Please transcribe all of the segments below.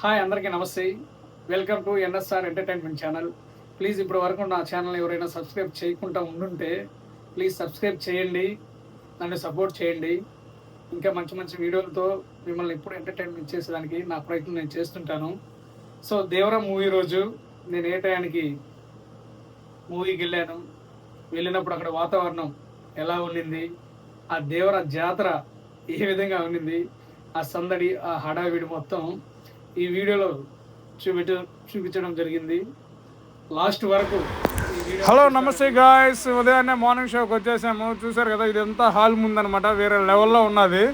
Hi అందరికీ నమస్తే. Welcome to NSR entertainment channel. Please ఇప్పటి వరకు నా ఛానల్ ఎవరైనా సబ్స్క్రైబ్ చేయకుండా ఉండుంటే ప్లీజ్ సబ్స్క్రైబ్ చేయండి. నన్ను సపోర్ట్ చేయండి. ఇంకా మంచి మంచి వీడియోలతో మిమ్మల్ని ఎప్పుడు ఎంటర్టైన్మెంట్ చేసేదానికి నా ప్రయత్నం నేను చేస్తుంటాను. సో దేవరా మూవీ రోజు నేను ఏ టయానికి మూవీకి వెళ్ళాను వెళ్ళినప్పుడు అక్కడ వాతావరణం ఎలా ఉండింది ఆ దేవర జాతర ఏ విధంగా ఉండింది ఆ సందడి ఆ హడావిడి మొత్తం ఈ వీడియోలో చూపించ చూపించడం జరిగింది. లాస్ట్ వరకు హలో నమస్తే గాయస్ ఉదయాన్నే మార్నింగ్ షోకి వచ్చేసాము. చూసారు కదా ఇదంతా హాల్ ముందనమాట వేరే లెవెల్లో ఉన్నది.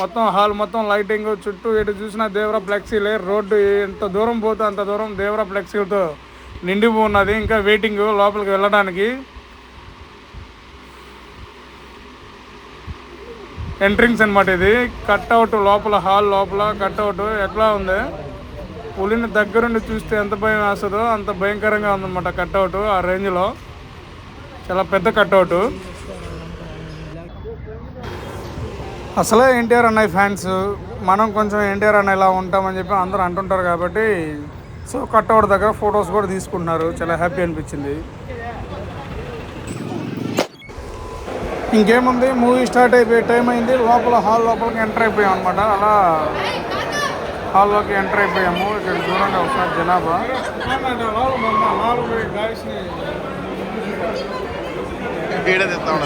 మొత్తం హాల్ మొత్తం లైటింగ్ చుట్టూ ఎటు చూసినా దేవర ఫ్లెక్సీలే రోడ్డు ఎంత దూరం పోతే అంత దూరం దేవర ఫ్లెక్సీలతో నిండిపో ఉన్నది ఇంకా వెయిటింగ్ లోపలికి వెళ్ళడానికి ఎంట్రింగ్స్ అనమాట ఇది. కట్అవుట్ లోపల హాల్ లోపల కట్అవుట్ ఎట్లా ఉంది? పులిని దగ్గరుండి చూస్తే ఎంత భయం వేస్తుందో అంత భయంకరంగా ఉందన్నమాట కట్అవుట్ ఆ రేంజ్లో చాలా పెద్ద కట్అవుట్ అసలే ఎన్టీఆర్ అన్నయ్య ఫ్యాన్స్ మనం కొంచెం ఎన్టీఆర్ అన్న ఇలా ఉంటామని చెప్పి అందరూ అంటుంటారు కాబట్టి సో కట్అవుట్ దగ్గర ఫొటోస్ కూడా తీసుకుంటున్నారు. చాలా హ్యాపీ అనిపించింది. ఇంకేముంది? మూవీ స్టార్ట్ అయిపోయే టైం అయింది. లోపల హాల్ లోపలికి ఎంటర్ అయిపోయాం అనమాట అలా హాల్లోకి ఎంటర్ అయిపోయాము. ఇక్కడ చూడండి ఒకసారి జనాభా.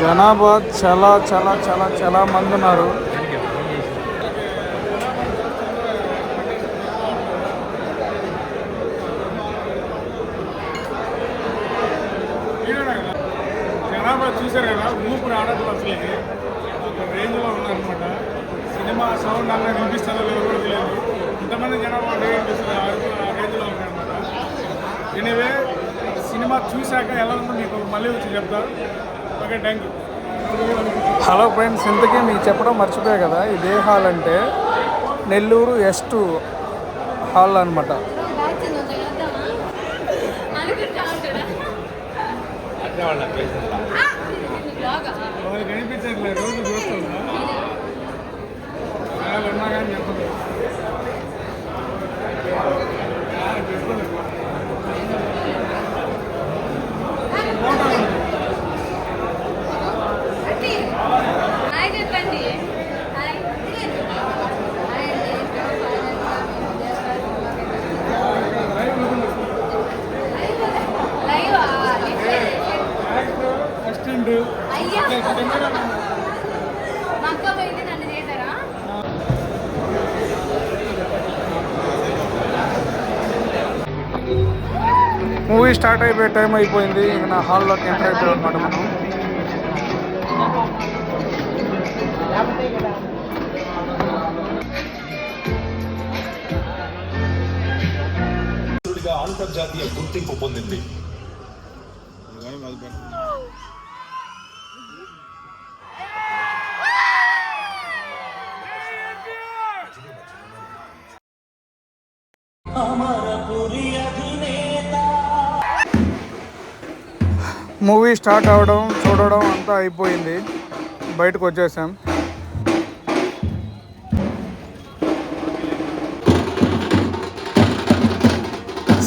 జనాభా చాలా చాలా చాలా చాలా మంది ఉన్నారు. జనాభా చూసారు కదా ఊపిరి అసలు. ఒక రేంజ్లో ఉన్నారనమాట సినిమా సౌండ్ అలా వినిపిస్తుందో లేదో కూడా తెలియదు. ఇంతమంది జనాభా అంటే వినిపిస్తుంది ఆ రేంజ్లో ఉన్నారనమాట ఎనీవే సినిమా చూశాక ఎలా ఉందో మీకు మళ్ళీ వచ్చి చెప్తా okay thank you hello friends ఇంతకీ మీకు చెప్పడం మర్చిపోయా కదా ఇదే హాల్ అంటే నెల్లూరు ఎస్ట్ హాల్ అనమాట వాళ్ళు కనిపించట్లేదు. రోజు చూస్తున్నా. వాళ్ళు ఉన్నా కానీ చెప్పదు హాయ్ చెప్పండి హాయ్ హాయ్ లైవ్ అసిస్టెంట్ అయ్యా మా అక్క పోయింది నన్ను చేశారా మూవీ స్టార్ట్ అయిపోయే టైం అయిపోయింది? ఇక నా హాల్లోకి ఎంటర్ అయిపోయాం అనమాట మనం? అంతర్జాతీయ గుర్తింపు పొందింది. మూవీ స్టార్ట్ అవడం చూడడం అంతా అయిపోయింది. బయటకు వచ్చేసాం.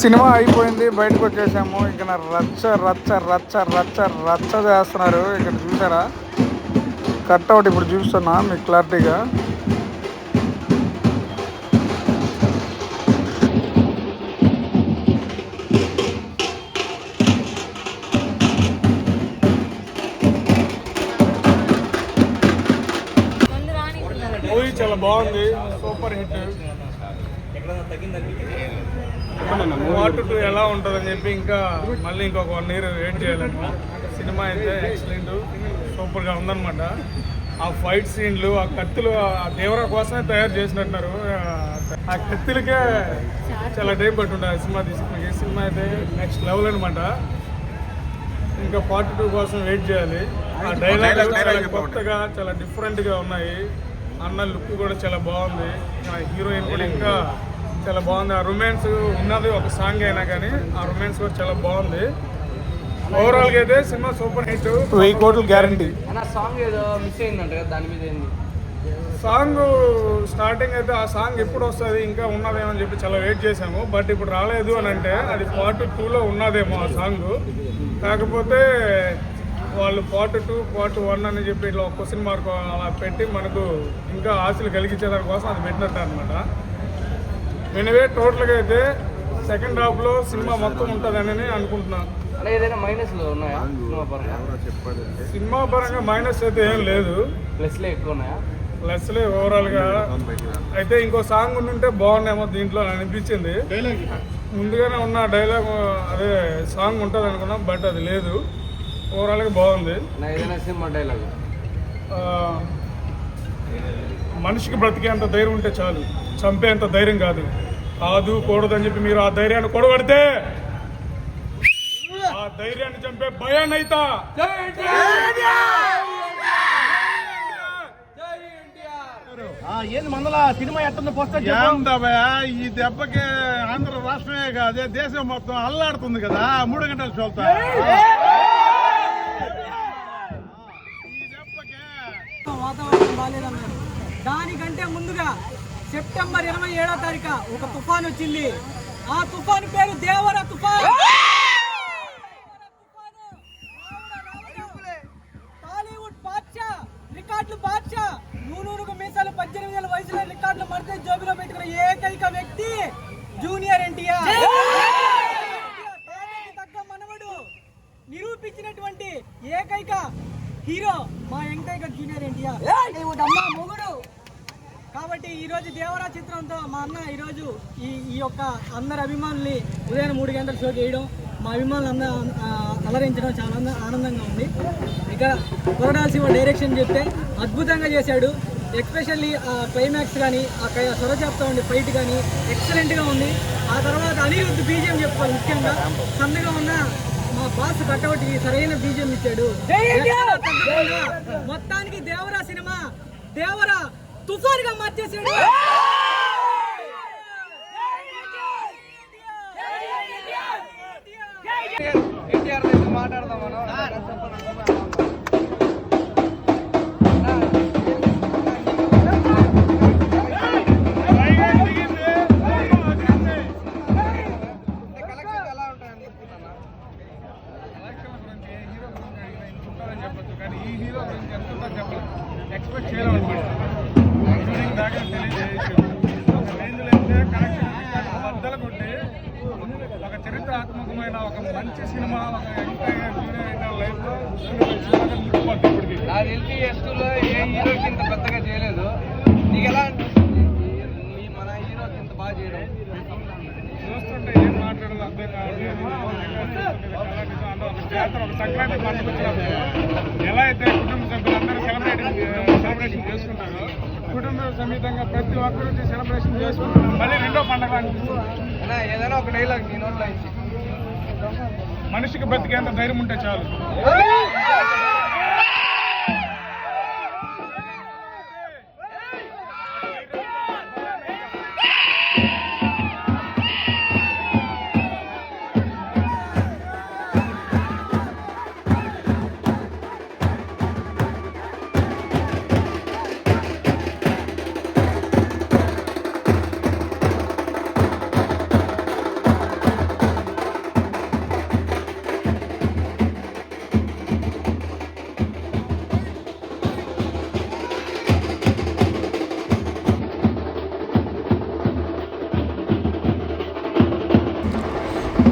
సినిమా అయిపోయింది బయటకు వచ్చేసాము. ఇక్కడ రచ్చ రచ్చ రచ్చ రచ్చ రచ్చ చేస్తున్నారు. ఇక్కడ చూసారా? కట్అవుట్ ఇప్పుడు చూస్తున్నా మీకు క్లారిటీగా. బాగుంది సూపర్ హిట్. పార్ట్ టూ ఎలా ఉంటుందని చెప్పి ఇంకా మళ్ళీ ఇంకొక వన్ ఇయర్ వెయిట్ చేయాలంట. సినిమా అయితే ఎక్సలెంట్ సూపర్గా ఉందన్నమాట. ఆ ఫైట్ సీన్లు ఆ కత్తులు ఆ దేవర కోసమే తయారు చేసినట్టున్నారు. ఆ కత్తులకే చాలా టైం పట్టుంటుంది ఆ సినిమా తీసుకుని. సినిమా అయితే నెక్స్ట్ లెవెల్ అనమాట ఇంకా పార్ట్ టూ కోసం వెయిట్ చేయాలి. ఆ డైలాగ్ కొత్తగా చాలా డిఫరెంట్గా ఉన్నాయి. అన్న లుక్ కూడా చాలా బాగుంది. ఆ హీరోయిన్ కూడా ఇంకా చాలా బాగుంది. ఆ రొమాన్స్ ఉన్నది ఒక సాంగ్ అయినా కానీ ఆ రొమాన్స్ కూడా చాలా బాగుంది. ఓవరాల్గా అయితే సినిమా సూపర్ హిట్. వెయ్యి కోట్లు గ్యారంటీ అన్న సాంగ్ ఏదో మిస్ అయిందంట కదా దాని మీద ఏంది? సాంగ్ స్టార్టింగ్ అయితే ఆ సాంగ్ ఎప్పుడు వస్తుంది ఇంకా ఉన్నదేమో అని చెప్పి చాలా వెయిట్ చేసాము బట్ ఇప్పుడు రాలేదు అని అంటే అది పార్ట్ టూలో ఉన్నదేమో ఆ సాంగ్ కాకపోతే వాళ్ళు పార్ట్ టూ పార్ట్ వన్ అని చెప్పి ఇట్లా ఒక క్వశ్చన్ మార్క్ అలా పెట్టి మనకు ఇంకా ఆశలు కలిగించేదాని కోసం అది పెట్టినట్టు అనమాట ఎనివే టోటల్గా అయితే సెకండ్ హాఫ్లో సినిమా మొత్తం ఉంటుందని అనుకుంటున్నాను సినిమా పరంగా? సినిమా పరంగా మైనస్ అయితే ఏం లేదు. ప్లస్లే ఎక్కువ ఉన్నాయా? ప్లస్లే ఓవరాల్గా అయితే ఇంకో సాంగ్ ఉండుంటే బాగుండేమో దీంట్లో అని అనిపించింది. ముందుగానే ఉన్న డైలాగ్ అదే సాంగ్ ఉంటుంది అనుకున్నాం బట్ అది లేదు. ఓవరాల్గా బాగుంది. నా ఏదైనా సినిమా డైలాగ్. ఆ, మనిషికి బ్రతికేంత ధైర్యం ఉంటే చాలు. చంపేంత ధైర్యం కాదు. కాదు కూడదని చెప్పి మీరు ఆ ధైర్యాన్ని కొడగడితే ఆ ధైర్యాన్ని చంపే భయాన్ని అయితా. ఏంది మందల సినిమా ఎట్టుంది పోస్టర్ ఏందబ్బా, ఈ దెబ్బకి ఆంధ్ర రాష్ట్రమే కాదే దేశం మొత్తం అల్లాడుతుంది కదా మూడు గంటల చోల్తా దానికంటే ముందుగా సెప్టెంబర్ ఇరవై ఏడో తారీఖు ఒక తుఫాన్ వచ్చింది. ఆ తుఫాన్ పేరు దేవర తుఫాన్. టాలీవుడ్ బాద్షా రికార్డులు బాద్షా. నూనూరుకు మీసాలు పద్దెనిమిది ఏళ్ళ వయసులో రికార్డులు మడితే జోబిలో పెట్టుకున్న ఏకైక వ్యక్తి జూనియర్ ఎన్టీఆర్. తగ్గ మనవడు నిరూపించినటువంటి ఏకైక హీరో మా ఎంకైక జూనియర్ ఎన్టీఆర్. కాబట్టి ఈ రోజు దేవరా చిత్రంతో మా అన్న ఈరోజు ఈ ఈ యొక్క అందరి అభిమానుల్ని ఉదయం మూడు గంటల షో చేయడం మా అభిమానులు అందరూ అలరించడం చాలా ఆనంద- ఆనందంగా ఉంది. ఇక కొరడాల శివ డైరెక్షన్ చెప్తే అద్భుతంగా చేశాడు. ఎక్స్పెషల్లీ ఆ క్లైమాక్స్ కానీ ఆ స్వరజాప్తో ఉండే ఫైట్ కానీ ఎక్సలెంట్గా ఉంది. ఆ తర్వాత అనిరుద్ధ్ బీజియం చెప్పుకోవాలి ముఖ్యంగా. సన్నగా ఉన్న మా బాస్ కట్టవటికి సరైన బీజం ఇచ్చాడు. మొత్తానికి దేవరా సినిమా దేవరా తుఫాన్గా మార్చేసాడు మంచి సినిమా నాకు తెలిసి ఎస్టూలో ఏ హీరోకి ఇంత పెద్దగా చేయలేదు. నీకు ఎలా అనిపిస్తుంది? మన హీరోకి ఇంత బాగా చేయడం? చూస్తుంటే ఏం మాట్లాడాలో అర్థం కాదు ఒక జాతర ఒక సంక్రాంతి పండుగ వచ్చినప్పుడు ఎలా అయితే కుటుంబ సభ్యులందరూ సెలబ్రేటింగ్ సెలబ్రేషన్ చేసుకుంటారో కుటుంబ సమేతంగా ప్రతి ఒక్కరు సెలబ్రేషన్ చేసుకుంటారు. మళ్ళీ రెండో పండుగ అనిపిస్తుంది ఏదైనా ఒక డైలాగ్ నీ నోట్లో మనిషికి బతికేంత ధైర్యం ఉంటే చాలు.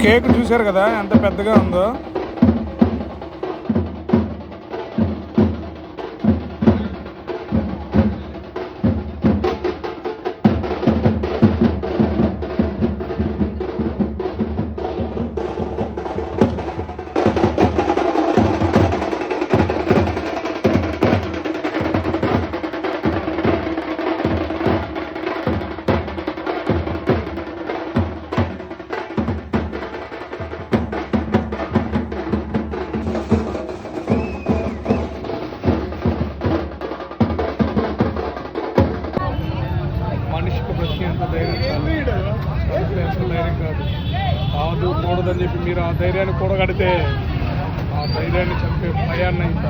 కేక్ చూశారు కదా ఎంత పెద్దగా ఉందో. ధైర్యాన్ని ఆ ధైర్యాన్ని చంపే భయాన్ని ఇంకా